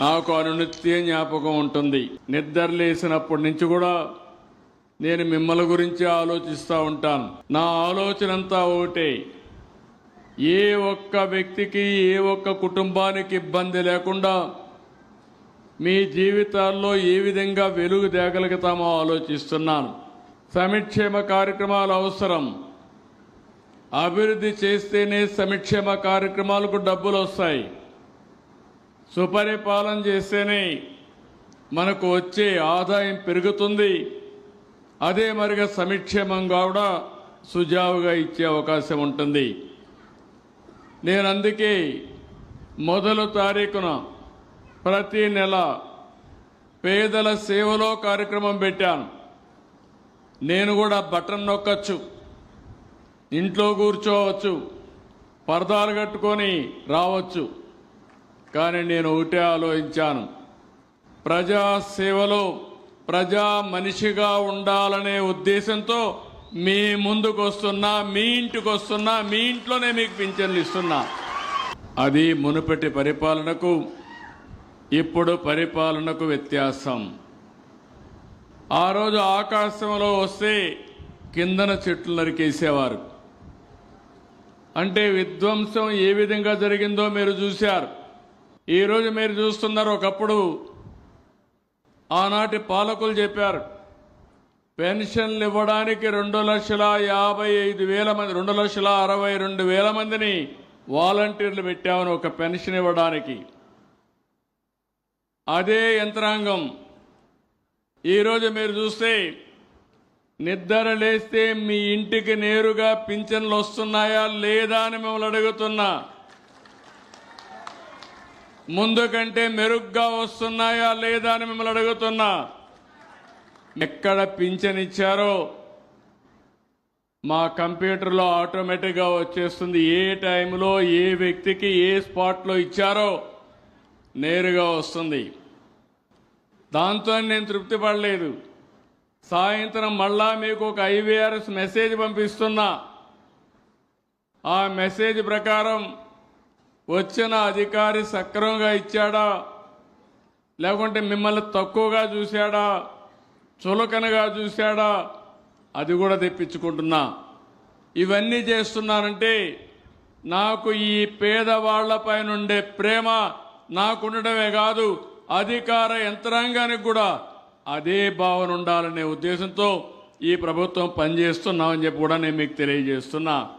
నాకు అనునిత్య జ్ఞాపకం ఉంటుంది. నిద్ర లేసినప్పటి నుంచి కూడా నేను మిమ్మల్ని గురించి ఆలోచిస్తూ ఉంటాను. నా ఆలోచన అంతా ఒకటే. ఏ ఒక్క వ్యక్తికి ఏ ఒక్క కుటుంబానికి ఇబ్బంది లేకుండా మీ జీవితాల్లో ఏ విధంగా వెలుగు తేగలుగుతామో ఆలోచిస్తున్నాను. సమిక్షేమ కార్యక్రమాలు అవసరం. అభివృద్ధి చేస్తేనే సమిక్షేమ కార్యక్రమాలకు డబ్బులు వస్తాయి. సుపరిపాలన చేస్తేనే మనకు వచ్చే ఆదాయం పెరుగుతుంది. అదే మరిగా సమిక్షేమంగా కూడా సుజావుగా ఇచ్చే అవకాశం ఉంటుంది. నేను అందుకే మొదలు తారీఖున ప్రతి నెల పేదల సేవలో కార్యక్రమం పెట్టాను. నేను కూడా బటన్ నొక్కచ్చు ఇంట్లో కూర్చోవచ్చు పరదాలు కట్టుకొని రావచ్చు. కానీ నేను ఒకటే ఆలోచించాను. ప్రజా సేవలో ప్రజా మనిషిగా ఉండాలనే ఉద్దేశంతో మీ ముందుకు వస్తున్నా మీ ఇంటికి వస్తున్నా మీ ఇంట్లోనే మీకు పింఛన్లు ఇస్తున్నా. అది మునుపటి పరిపాలనకు ఇప్పుడు పరిపాలనకు వ్యత్యాసం. ఆ రోజు ఆకాశంలో వస్తే కిందన చెట్లు నరికేసేవారు. అంటే విధ్వంసం ఏ విధంగా జరిగిందో మీరు చూశారు. ఈరోజు మీరు చూస్తున్నారు ఒకప్పుడు ఆనాటి పాలకులు చెప్పారు పెన్షన్లు ఇవ్వడానికి రెండు లక్షల యాభై ఐదు వేల మంది రెండు లక్షల అరవై రెండు వేల మందిని వాలంటీర్లు పెట్టామని ఒక పెన్షన్ ఇవ్వడానికి. అదే యంత్రాంగం. ఈరోజు మీరు చూస్తే నిద్ర లేస్తే మీ ఇంటికి నేరుగా పింఛన్లు వస్తున్నాయా లేదా అని మిమ్మల్ని అడుగుతున్నా. ముందు కంటే మెరుగ్గా వస్తున్నాయా లేదా అని మిమ్మల్ని అడుగుతున్నా. ఎక్కడ పింఛన్ ఇచ్చారో మా కంప్యూటర్లో ఆటోమేటిక్గా వచ్చేస్తుంది. ఏ టైంలో ఏ వ్యక్తికి ఏ స్పాట్లో ఇచ్చారో నేరుగా వస్తుంది. దాంతో నేను తృప్తి పడలేదు. సాయంత్రం మళ్ళా మీకు ఒక ఐవీఆర్ఎస్ మెసేజ్ పంపిస్తున్నా. ఆ మెసేజ్ ప్రకారం వచ్చిన అధికారి సక్రమంగా ఇచ్చాడా? లేకుంటే మిమ్మల్ని తక్కువగా చూశాడా? చులకనగా చూశాడా? అది కూడా తెప్పించుకుంటున్నా. ఇవన్నీ చేస్తున్నానంటే నాకు ఈ పేదవాళ్ళపైన ఉండే ప్రేమ నాకుండటమే కాదు అధికార యంత్రాంగానికి కూడా అదే భావన ఉండాలనే ఉద్దేశంతో ఈ ప్రభుత్వం పనిచేస్తున్నామని చెప్పి కూడా నేను మీకు తెలియజేస్తున్నా.